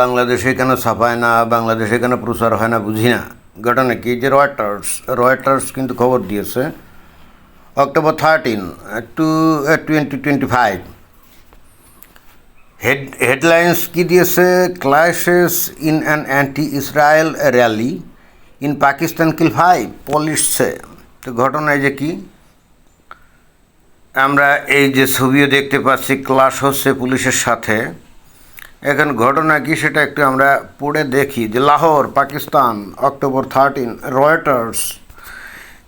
বাংলাদেশে কেন ছাপায় না, বাংলাদেশে কেন প্রচার হয় না বুঝি না। ঘটনা কি? যে রয়টার্স রয়টার্স কিন্তু খবর দিয়েছে, October thirteen two twenty twenty five head headlines কি দিয়েছে? Clashes in an anti Israel rally in Pakistan kill five পুলিশে তো ঘটনায় যে কি? আমরা এই যে ছবিও দেখতে পাচ্ছি ক্লাস হচ্ছে পুলিশের সাথে। এখন ঘটনা কি সেটা একটু আমরা পড়ে দেখি যে Lahore, Pakistan, October thirteen Reuters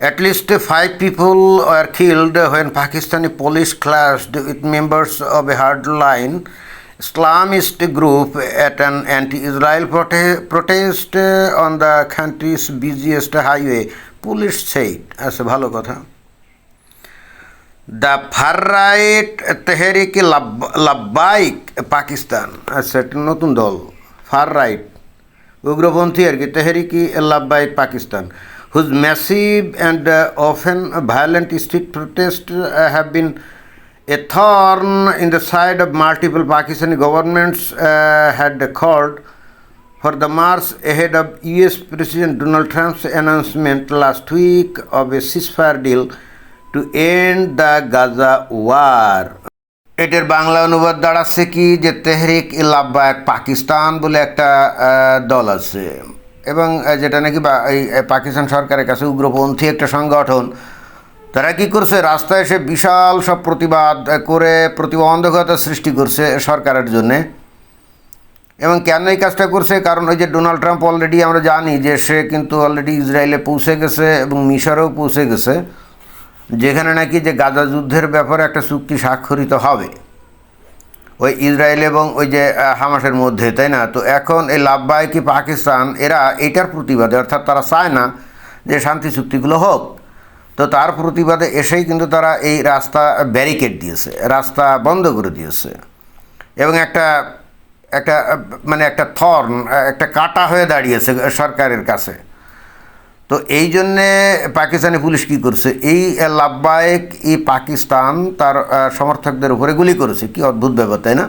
at least five people are killed when Pakistani police clash with members of a hard line Islamist group at an anti Israel protest on the country's biggest highway police said আচ্ছা ভালো কথা। the far right Tehreek Labbaik Pakistan আচ্ছা একটা নতুন দল fur right উগ্রপন্থী আর কি Tehreeke Labbaik Pakistan whose massive and often violent street protest have been a thorn in the side of multiple Pakistani governments uh, had called for the march ahead of US President Donald Trump's announcement last week of a ceasefire deal to end the Gaza war এটার বাংলা অনুবাদ দাঁড়াচ্ছে কি? যে তেহরিক ইলাব্বায়ক পাকিস্তান বলে একটা দল আছে। এবং যেটা নাকি পাকিস্তান সরকারের কাছে উগ্রপন্থী একটা সংগঠন, তারা কি করছে? রাস্তায় এসে বিশাল সব প্রতিবাদ করে প্রতিবন্ধকতা সৃষ্টি করছে সরকারের জন্যে। এবং কেন এই কাজটা করছে? কারণ ওই যে ডোনাল্ড ট্রাম্প অলরেডি আমরা জানি যে সে কিন্তু অলরেডি ইসরায়েলে পৌঁছে গেছে এবং মিশরেও পৌঁছে গেছে। যেখানে নাকি যে গাজা যুদ্ধের ব্যাপারে একটা চুক্তি স্বাক্ষরিত হবে। ওই ইসরায়েল এবং ওই যে হামাসের মধ্যে, তাই না? তো এখন এই লাভবায় লাভবাহিকি পাকিস্তান, এরা এটার প্রতিবাদে, অর্থাৎ তারা চায় না যে শান্তি চুক্তিগুলো হোক। তো তার প্রতিবাদে এসেই কিন্তু তারা এই রাস্তা ব্যারিকেড দিয়েছে, রাস্তা বন্ধ করে দিয়েছে। এবং একটা একটা মানে একটা থর্ন একটা কাটা হয়ে দাঁড়িয়েছে সরকারের কাছে। তো এই জন্যে পাকিস্তানি পুলিশ কী করছে? এই লাভবায়ক এই পাকিস্তান তার সমর্থকদের উপরে গুলি করেছে। কি অদ্ভুত ব্যাপার, তাই না?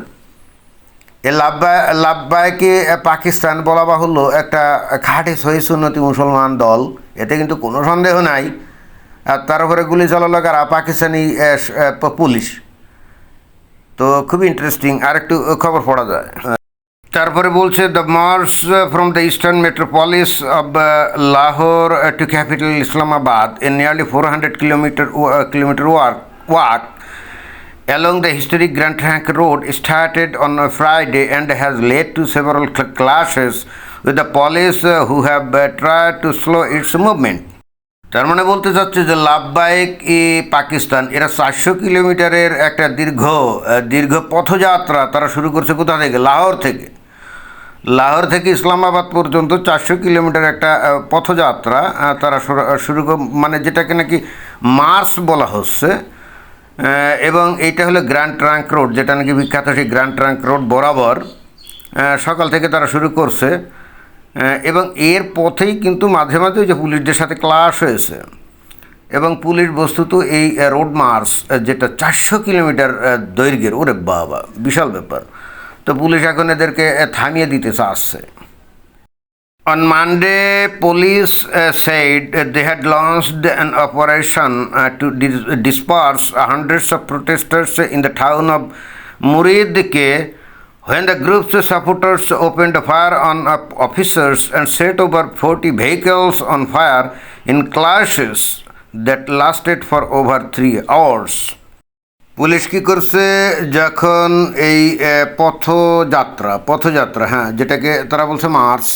এ লাভবা, লাভবায়কে পাকিস্তান বলা বাহুল্য একটা খাঁটি সহিষ্ণুতি মুসলমান দল। এতে কিন্তু কোনো সন্দেহ নাই। আর তার উপরে গুলি চালালো কারা? পাকিস্তানি পুলিশ। তো খুবই ইন্টারেস্টিং আর একটু খবর পড়া যায়। তারপরে বলছে the march from the eastern metropolis of Lahore to capital Islamabad a nearly four hundred kilometre kilometre work walk along the historic grand trunk road started on Friday and has led to several clashes with the police who have try to slow its movement তার মানে বলতে চাচ্ছে যে লাভবাহিক ই পাকিস্তান, এরা চারশো কিলোমিটারের একটা দীর্ঘ দীর্ঘ পথযাত্রা তারা শুরু করছে কোথা থেকে? লাহোর থেকে। লাহোর থেকে ইসলামাবাদ পর্যন্ত চারশো কিলোমিটার একটা পথযাত্রা তারা শুরু- মানে যেটাকে নাকি মার্চ বলা হচ্ছে এবং এইটা হলো গ্র্যান্ড ট্রাঙ্ক রোড যেটা নাকি বিখ্যাত সেই গ্র্যান্ড ট্রাঙ্ক রোড বরাবর সকাল থেকে তারা শুরু করছে এবং এর পথেই কিন্তু মাঝে মাঝে যে পুলিশদের সাথে ক্লাস হয়েছে এবং পুলিশ বস্তুত এই রোড আহ, যেটা চারশো কিলোমিটার দৈর্ঘ্যের ওরে বাবা বিশাল ব্যাপার। তো পুলিশ এখন এদেরকে আহ, থামিয়ে দিতে চাচ্ছে On Monday, police uh, said uh, they had launched an operation uh, to dis- disperse hundreds of protesters in the town of Muridke when the group's supporters opened fire on uh, officers and set over 40 vehicles on fire in clashes that lasted for over three hours. Police কি করছে? যখন এই পথযাত্রা পথযাত্রা হ্যাঁ যেটাকে তারা বলছে March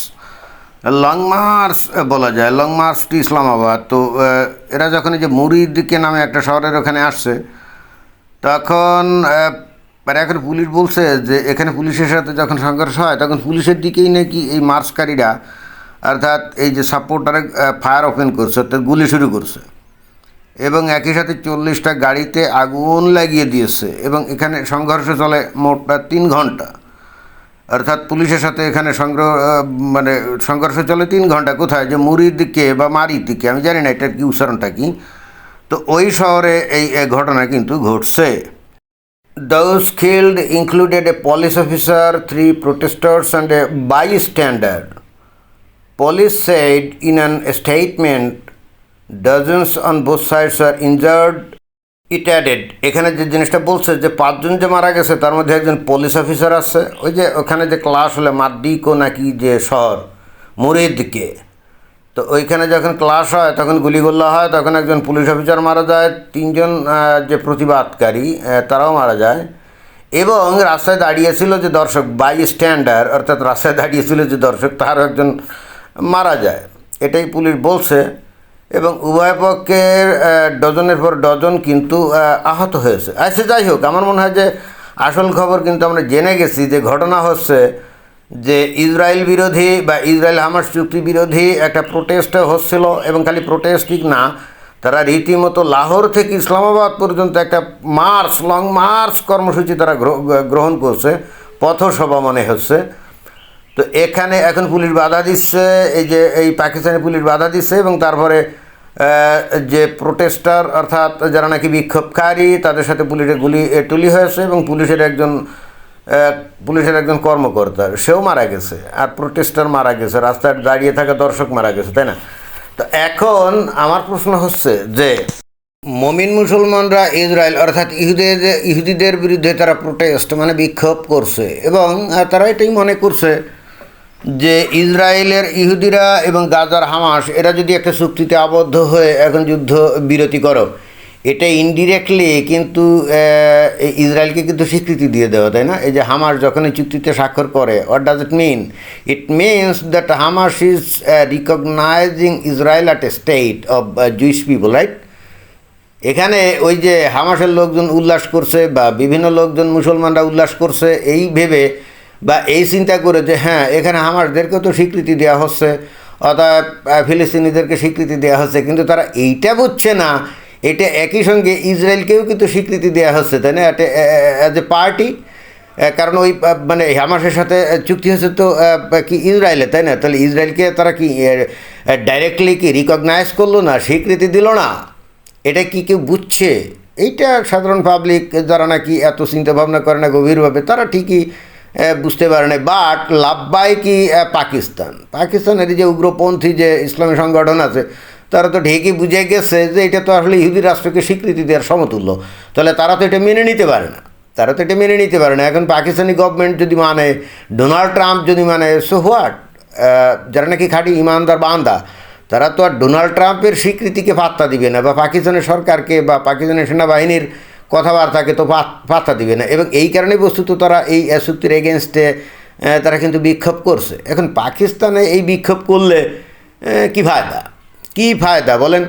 long March বলা যায় লং মার্চ টু ইসলামাবাদ তো এরা যখন এই যে মুরিদিকে নামে একটা শহরের ওখানে আসছে তখন আহ, মানে এখন পুলিশ বলছে যে এখানে পুলিশের সাথে যখন সংঘর্ষ হয় তখন পুলিশের দিকেই নাকি এই মার্চকারীরা অর্থাৎ এই যে সাপোর্টারে ফায়ার ওপেন করছে অর্থাৎ গুলি শুরু করছে। এবং একই সাথে চল্লিশটা গাড়িতে আগুন লাগিয়ে দিয়েছে এবং এখানে সংঘর্ষ চলে মোটটা তিন ঘণ্টা। অর্থাৎ পুলিশের সাথে এখানে সংগ্রহ মানে সংঘর্ষ চলে তিন ঘণ্টা। কোথায়? যে মুড়ির দিকে বা মারির দিকে আমি জানি না এটার কি উচ্চারণটা কি। তো ওই শহরে এই ঘটনা কিন্তু ঘটছে। Those killed included a police officer, three protesters, and a bystander. Police said in an statement dozens on both sides are injured. It added, এখানে যে জিনিসটা বলছে যে পাঁচজন যে মারা গেছে তার মধ্যে একজন পুলিশ অফিসার আছে। ওই যে ওখানে যে ক্লাস হলে মাদ্দিকো নাকি যে শহর মুরিদকে। তো ওইখানে যখন ক্লাস হয় তখন গুলিগোল্লা হয় তখন একজন পুলিশ অফিসার মারা যায় তিনজন যে প্রতিবাদকারী তারাও মারা যায়। এবং রাস্তায় দাঁড়িয়েছিল যে দর্শক বাই স্ট্যান্ডার অর্থাৎ রাস্তায় দাঁড়িয়েছিল যে দর্শক তারও একজন মারা যায়। এটাই পুলিশ বলছে। এবং উভয় পক্ষের ডজনের পর ডজন কিন্তু আহত হয়েছে। আচ্ছা যাই হোক, আমার মনে হয় যে আসল খবর কিন্তু আমরা জেনে গেছি যে ঘটনা হচ্ছে যে ইসরায়েল বিরোধী বা ইসরায়েল হামাস চুক্তি বিরোধী একটা প্রোটেস্ট হচ্ছিল এবং খালি প্রোটেস্টিক না, তারা রীতিমতো লাহোর থেকে ইসলামাবাদ পর্যন্ত একটা মার্চ লং মার্চ কর্মসূচি তারা গ্রহ- গ্রহণ করছে, পথসভা মনে হচ্ছে। তো এখানে এখন পুলিশ বাধা দিচ্ছে, এই যে এই পাকিস্তানি পুলিশ বাধা দিচ্ছে এবং তারপরে যে প্রোটেস্টার অর্থাৎ যারা নাকি বিক্ষোভকারী, তাদের সাথে পুলিশের গুলি টুলি হয়েছে এবং পুলিশের একজন পুলিশের একজন কর্মকর্তা, সেও মারা গেছে। আর প্রোটেস্টার মারা গেছে, রাস্তায় দাঁড়িয়ে থাকা দর্শক মারা গেছে, তাই না? তো এখন আমার প্রশ্ন হচ্ছে যে, মমিন মুসলমানরা ইসরায়েল অর্থাৎ ইহুদের, ইহুদিদের বিরুদ্ধে তারা প্রোটেস্ট মানে বিক্ষোভ করছে এবং তারা এটাই মনে করছে যে ইসরায়েলের ইহুদিরা এবং গাজার হামাস, এরা যদি একটা চুক্তিতে আবদ্ধ হয়ে এখন যুদ্ধ বিরতি করো, এটা ইনডিরেক্টলি কিন্তু ইসরায়েলকে কিন্তু স্বীকৃতি দিয়ে দেওয়া, তাই না? এই যে হামাস যখন এই চুক্তিতে স্বাক্ষর করে what does it mean it means that Hamas is recognising Israel at a state of Jewish people right এখানে ওই যে হামাসের লোকজন উল্লাস করছে বা বিভিন্ন লোকজন মুসলমানরা উল্লাস করছে, এই ভেবে বা এই চিন্তা করে যে হ্যাঁ এখানে হামাসদেরকেও তো স্বীকৃতি দেওয়া হচ্ছে অর্থাৎ ফিলিস্তিনিদেরকে স্বীকৃতি দেওয়া হচ্ছে। কিন্তু তারা এইটা বুঝছে না, এটা একই সঙ্গে ইসরায়েলকেও কিন্তু স্বীকৃতি দেওয়া হচ্ছে, তাই না? অ্যাজ এ পার্টি কারণ ওই মানে হামাসের সাথে চুক্তি হচ্ছে তো কি ইসরায়েলে, তাই না? তাহলে ইসরায়েলকে তারা কি ডাইরেক্টলি কি রিকগনাইজ করল না, স্বীকৃতি দিল না? এটা কি কেউ বুঝছে? এইটা সাধারণ পাবলিক যারা নাকি এত চিন্তা ভাবনা করে না গভীরভাবে, তারা ঠিকই বুঝতে পারে না বাট লাভবাই কি পাকিস্তান। পাকিস্তানের যে উগ্রপন্থী যে ইসলামী সংগঠন আছে, তারা তো ঢেকে বুঝে গেছে যে এটা তো আসলে ইহুদি রাষ্ট্রকে স্বীকৃতি দেওয়ার সমতুল্য। তাহলে তারা তো এটা মেনে নিতে পারে না। তারা তো এটা মেনে নিতে পারে না। এখন পাকিস্তানি গভর্নমেন্ট যদি মানে ডোনাল্ড ট্রাম্প যদি মানে সো হোয়াট যারা নাকি খাঁটি ইমানদার বান্দা, তারা তো আর ডোনাল্ড ট্রাম্পের স্বীকৃতিকে পাত্তা দিবে না বা পাকিস্তানের সরকারকে বা পাকিস্তানের সেনাবাহিনীর কথাবার্তাকে তো পাত্তা দিবে না। এবং এই কারণেই বস্তুত তারা এই চুক্তির এগেনস্টে তারা কিন্তু বিক্ষোভ করছে। এখন পাকিস্তানে এই বিক্ষোভ করলে কি ফায়দা? কি ফায়দা বলেন?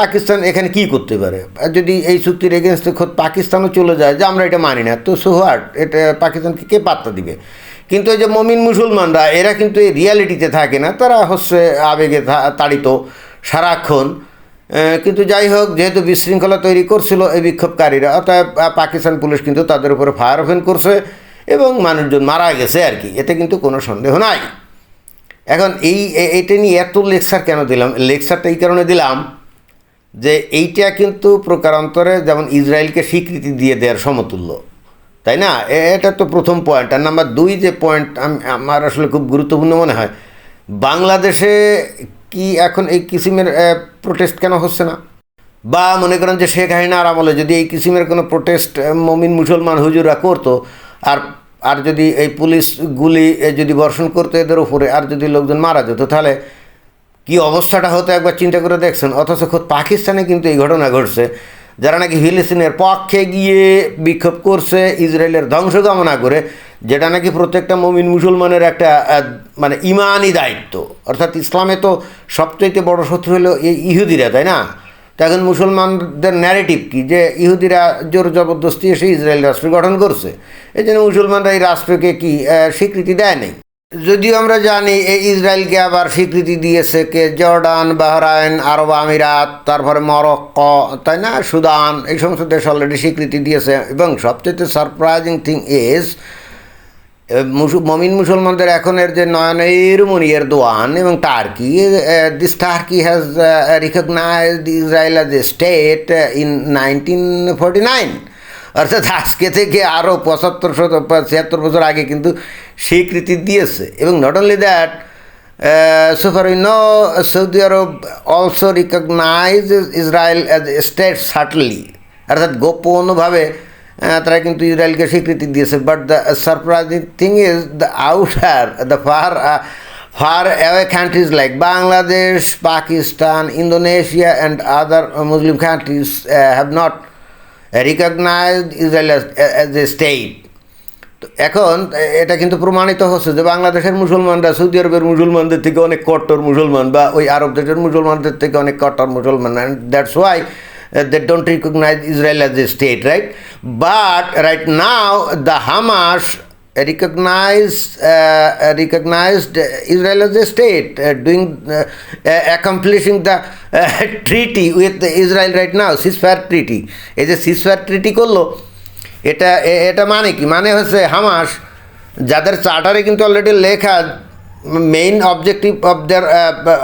পাকিস্তান এখানে কি করতে পারে? যদি এই চুক্তির এগেনস্টে খোদ পাকিস্তানও চলে যায়, যে আমরা এটা মানি না, তো সোহাট এটা পাকিস্তানকে কে পাত্তা দিবে? কিন্তু এই যে মমিন মুসলমানরা, এরা কিন্তু এই রিয়ালিটিতে থাকে না। তারা হচ্ছে আবেগে তাড়িত, সারাক্ষণ কিন্তু যাই হোক যেহেতু বিশৃঙ্খলা তৈরি করছিল এই বিক্ষোভকারীরা আহ, পাকিস্তান পুলিশ কিন্তু তাদের উপরে ফায়ার ওপেন করছে এবং মানুষজন মারা গেছে আর কি। এতে কিন্তু কোনো সন্দেহ নাই। এখন এই এটা নিয়ে এত লেকচার কেন দিলাম? লেকচারটা এই কারণে দিলাম যে এইটা কিন্তু প্রকারান্তরে যেমন ইসরায়েলকে স্বীকৃতি দিয়ে দেওয়ার সমতুল্য তাই না? এটা তো প্রথম পয়েন্ট আর নাম্বার দুই যে পয়েন্ট আমি আমার আসলে খুব গুরুত্বপূর্ণ মনে হয় বাংলাদেশে কি এখন এই কিসিমের প্রোটেস্ট কেন হচ্ছে না? বা মনে করেন যে শেখ হাসিনার আমলে যদি এই কিসিমের কোনো প্রোটেস্ট মমিন মুসলমান হুজুরা করতো, আর আর যদি এই পুলিশ গুলি যদি বর্ষণ করতো এদের উপরে, আর যদি লোকজন মারা যেত, তাহলে কি অবস্থাটা হতো একবার চিন্তা করে দেখছেন? অথচ খোদ পাকিস্তানে কিন্তু এই ঘটনা ঘটছে, যারা নাকি ফিলিস্তিনের পক্ষে গিয়ে বিক্ষোভ করছে, ইসরায়েলের ধ্বংস কামনা করে যেটা নাকি প্রত্যেকটা মমিন মুসলমানের একটা মানে ইমানই দায়িত্ব। অর্থাৎ ইসলামে তো সবচাইতে বড় শত্রু হলো এই ইহুদিরা, তাই না? তো এখন মুসলমানদের ন্যারেটিভ কি? যে ইহুদিরা জোর জবরদস্তি এসে ইসরায়েল রাষ্ট্র গঠন করছে। এই জন্য মুসলমানরা এই রাষ্ট্রকে কি স্বীকৃতি দেয় নাই? যদিও আমরা জানি এই ইসরায়েলকে আবার স্বীকৃতি দিয়েছে কে জর্ডান, বাহরাইন, আরব আমিরাত, তারপরে মরক্কো, তাই না? সুদান, এই সমস্ত দেশ অলরেডি স্বীকৃতি দিয়েছে। এবং সবচেয়ে সারপ্রাইজিং থিং ইজ মমিন মুসলমানদের এখনের যে নয়নের মনিয়ের দোয়ান এবং Turkey this Turkey has recognised Israel as a state in nineteen forty nine অর্থাৎ আজকে থেকে আরও পঁচাত্তর শত ছিয়াত্তর বছর আগে কিন্তু স্বীকৃতি দিয়েছে। এবং not only that so far we know Saudi Arab also recognizes Israel as a state subtly অর্থাৎ গোপনভাবে তারা কিন্তু ইসরায়েলকে স্বীকৃতি দিয়েছে। But the surprising thing is the outer the far far away countries like Bangladesh Pakistan Indonesia and other Muslim countries have not recognized Israel as, a state তো এখন এটা কিন্তু প্রমাণিত হচ্ছে যে বাংলাদেশের মুসলমানরা সৌদি আরবের মুসলমানদের থেকে অনেক কট্টর মুসলমান বা ওই আরব দেশের মুসলমানদের থেকে অনেক কট্টর মুসলমান। And that's why they don't recognise Israel as a state right but right now the Hamas recognized uh, recognized Israel as a state, uh, doing uh, uh, accomplishing the uh, treaty with Israel right now, ceasefire treaty. এই যে ceasefire treaty করল এটা এটা মানে কি মানে হচ্ছে Hamas যাদের চার্টারে কিন্তু অলরেডি লেখা main objective of their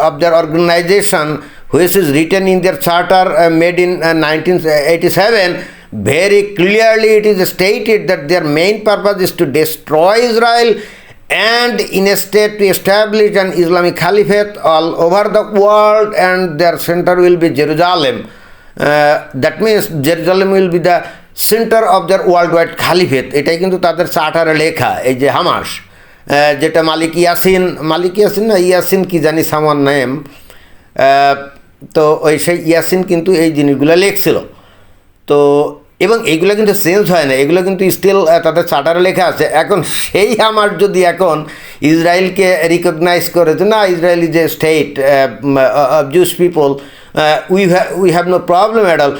of their organisation which is written in their charter made in nineteen eighty seven very clearly it is stated that their main purpose is to destroy Israel and in a state to establish an Islamic caliphate all over the world and their center will be Jerusalem. Uh, that means Jerusalem will be the center of their worldwide caliphate. এটাই কিন্তু তাদের চার্টারে লেখা এই যে Hamas যেটা মালিক ইয়াসিন মালিক ইয়াসিন না ইয়াসিন কি জানি সামান নেম তো ওই সেই ইয়াসিন কিন্তু এই জিনিসগুলো লিখছিল। তো এবং এইগুলো কিন্তু সেলস হয় না এগুলো কিন্তু স্টিল তাদের চার্টারে লেখা আছে। এখন সেই আমার যদি এখন ইসরায়েলকে রিকগনাইজ করে যে না, Israel is a state of Jews people we we have no problem at all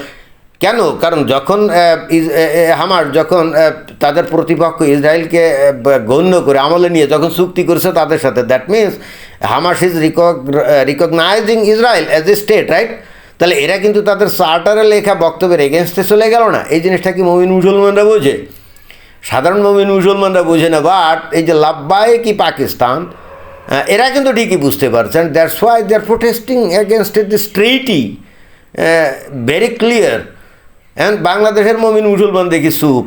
কেন? কারণ যখন হামার যখন তাদের প্রতিপক্ষ ইসরায়েলকে গণ্য করে আমলে নিয়ে যখন চুক্তি করেছে তাদের সাথে that means Hamas is recognising Israel as a state right তাহলে এরা কিন্তু তাদের চার্টারে লেখা বক্তব্যের এগেনস্টে চলে গেল না। এই জিনিসটা কি মমিন মুসলমানরা বোঝে? সাধারণ মমিন মুসলমানরা বোঝে না বাট এই যে লাভবাই কি পাকিস্তান এরা কিন্তু ঠিকই বুঝতে পারছেন। That's why they are protesting against this treaty very clear এখন বাংলাদেশের মমিন মুসলমান দেখি সুপ?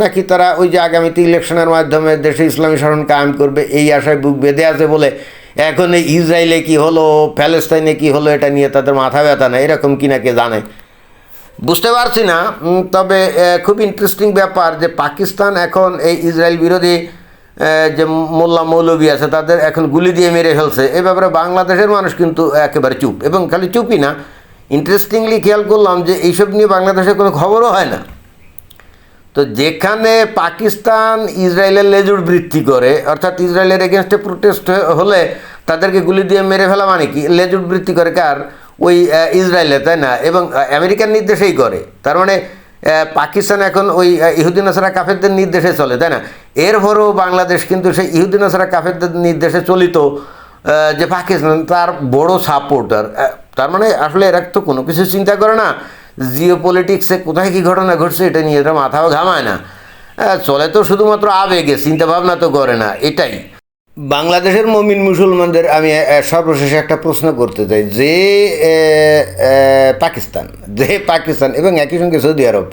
নাকি তারা ওই যে আগামীতে ইলেকশনের মাধ্যমে দেশে ইসলামী শাসন কায়েম করবে, এই আশায় বুক বেঁধে আছে বলে এখন এই ইসরায়েলে কী হলো প্যালেস্তাইনে কী হলো, এটা নিয়ে তাদের মাথা ব্যথা না এরকম কি না কে জানে? বুঝতে পারছি না তবে খুব ইন্টারেস্টিং ব্যাপার যে পাকিস্তান এখন এই ইসরায়েল বিরোধী যে মোল্লা মৌলবী আছে, তাদের এখন গুলি দিয়ে মেরে ফেলছে। এ ব্যাপারে বাংলাদেশের মানুষ কিন্তু একেবারে চুপ, এবং খালি চুপই না ইন্টারেস্টিংলি খেয়াল করলাম যে এইসব নিয়ে বাংলাদেশে কোনো খবরও হয় না। তো যেখানে পাকিস্তান ইসরায়েলের লেজুর বৃত্তি করে অর্থাৎ ইসরায়েলের এগেনস্টে প্রোটেস্ট হলে তাদেরকে গুলি দিয়ে মেরে ফেলা মানে কি? লেজুর বৃত্তি করে কার? ওই ইসরায়েলে তাই না? এবং আমেরিকার নির্দেশেই করে। তার মানে পাকিস্তান এখন ওই আহ, ইহুদিন নাসারা কাফেরদের নির্দেশে চলে তাই না? এরপরও বাংলাদেশ কিন্তু সেই ইহুদিন নাসারা কাফেরদের নির্দেশে চলিত যে পাকিস্তান তার বড় সাপোর্টার তার মানে আসলে এরা তো কোনো কিছু চিন্তা করে না। জিও পলিটিক্সে কোথায় কী ঘটনা ঘটছে এটা নিয়ে এরা মাথাও ঘামায় না। চলে তো শুধুমাত্র আবেগে চিন্তা ভাবনা তো করে না, এটাই। বাংলাদেশের মমিন মুসলমানদের আমি সর্বশেষে একটা প্রশ্ন করতে চাই। যে পাকিস্তান যে পাকিস্তান এবং একই সঙ্গে সৌদি আরব,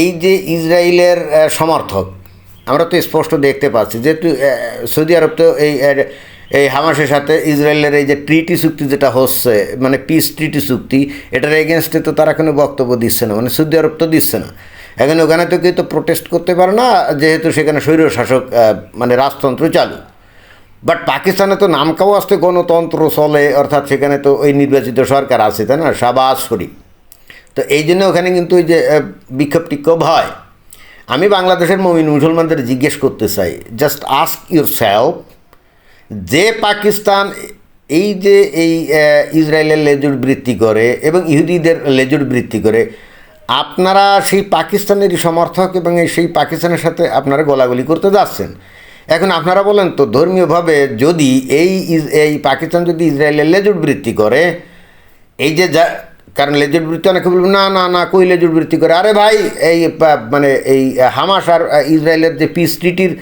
এই যে ইসরায়েলের সমর্থক, আমরা তো স্পষ্ট দেখতে পাচ্ছি। যেহেতু সৌদি আরব তো এই এই হামাসের সাথে ইসরায়েলের এই যে ট্রিটি চুক্তি যেটা হচ্ছে মানে পিস ট্রিটি চুক্তি, এটার এগেনস্টে তো তারা কোনো বক্তব্য দিচ্ছে না মানে সৌদি আরব তো দিচ্ছে না। এখন ওখানে তো কেউ তো প্রোটেস্ট করতে পারে না, যেহেতু সেখানে স্বৈর শাসক মানে রাজতন্ত্র চালু। বাট পাকিস্তানে তো নামকাও আসতে গণতন্ত্র চলে, অর্থাৎ সেখানে তো ওই নির্বাচিত সরকার আছে, তাই না? শাহবাজ শরীফ তো এই জন্য ওখানে কিন্তু ওই যে বিক্ষোভ টিক্ষোভ হয়। আমি বাংলাদেশের মমিন মুসলমানদের জিজ্ঞেস করতে চাই জাস্ট আস্ক ইউর সেলফ যে পাকিস্তান এই যে এই ইসরায়েলের লেজুর বৃত্তি করে এবং ইহুদিদের লেজুর বৃত্তি করে, আপনারা সেই পাকিস্তানেরই সমর্থক এবং সেই পাকিস্তানের সাথে আপনারা গোলাগুলি করতে যাচ্ছেন। এখন আপনারা বলেন তো, ধর্মীয়ভাবে যদি এই এই পাকিস্তান যদি ইসরায়েলের লেজুর বৃত্তি করে, এই যে যা, কারণ লেজুর বৃত্তি অনেকে বলবে, না না না, কই লেজুর বৃত্তি করে? আরে ভাই, এই মানে এই হামাস আর ইসরায়েলের যে পিস ট্রিটির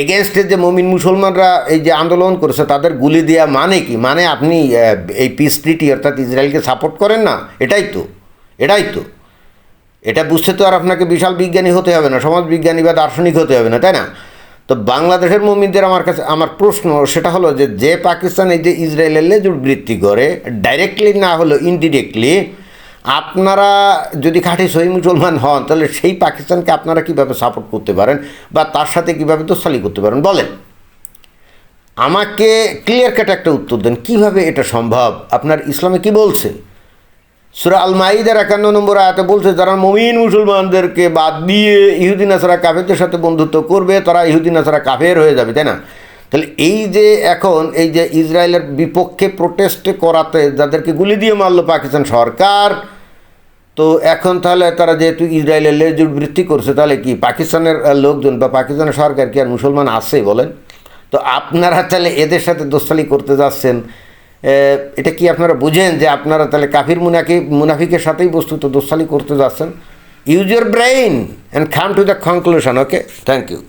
এগেনস্টে যে মমিন মুসলমানরা এই যে আন্দোলন করেছে, তাদের গুলি দেওয়া মানে কি? মানে আপনি এই পিস ট্রিটি অর্থাৎ ইসরায়েলকে সাপোর্ট করেন না? এটাই তো। এটাই তো। এটা বুঝতে তো আর আপনাকে বিশাল বিজ্ঞানী হতে হবে না, সমাজ বিজ্ঞানী বা দার্শনিক হতে হবে না, তাই না? তো বাংলাদেশের মমিনদের আমার কাছে, আমার প্রশ্ন সেটা হলো যে যে পাকিস্তান এই যে ইসরায়েলের লেজুর বৃত্তি করে ডাইরেক্টলি না হলেও ইনডিরেক্টলি আপনারা যদি খাঁটি সহি মুসলমান হন, তাহলে সেই পাকিস্তানকে আপনারা কীভাবে সাপোর্ট করতে পারেন বা তার সাথে কীভাবে দোসালি করতে পারেন? বলেন। আমাকে ক্লিয়ার কাট একটা উত্তর দেন, কীভাবে এটা সম্ভব? আপনার ইসলামে কি বলছে? সুরা আল মাইদের একান্ন নম্বর আয়াতে বলছে, যারা মমিন মুসলমানদেরকে বাদ দিয়ে ইহুদিন আসারা কাফেরদের সাথে বন্ধুত্ব করবে, তারা ইহুদিন আসারা কাফের হয়ে যাবে। তাই না? তাহলে এই যে এখন এই যে ইসরায়েলের বিপক্ষে প্রোটেস্ট করাতে যাদেরকে গুলি দিয়ে মারলো পাকিস্তান সরকার, তো এখন তাহলে তারা যেহেতু ইসরায়েলের লেজুট বৃত্তি করছে, তাহলে কি পাকিস্তানের লোকজন বা পাকিস্তানের সরকার কি আর মুসলমান আছে বলেন? তো আপনারা তাহলে এদের সাথে দোস্তালি করতে যাচ্ছেন এটা কি আপনারা বুঝেন যে আপনারা তাহলে কাফির মুনাকি, মুনাফিকের সাথেই বস্তুত দোস্তালি করতে যাচ্ছেন? Use your brain and come to the conclusion okay thank you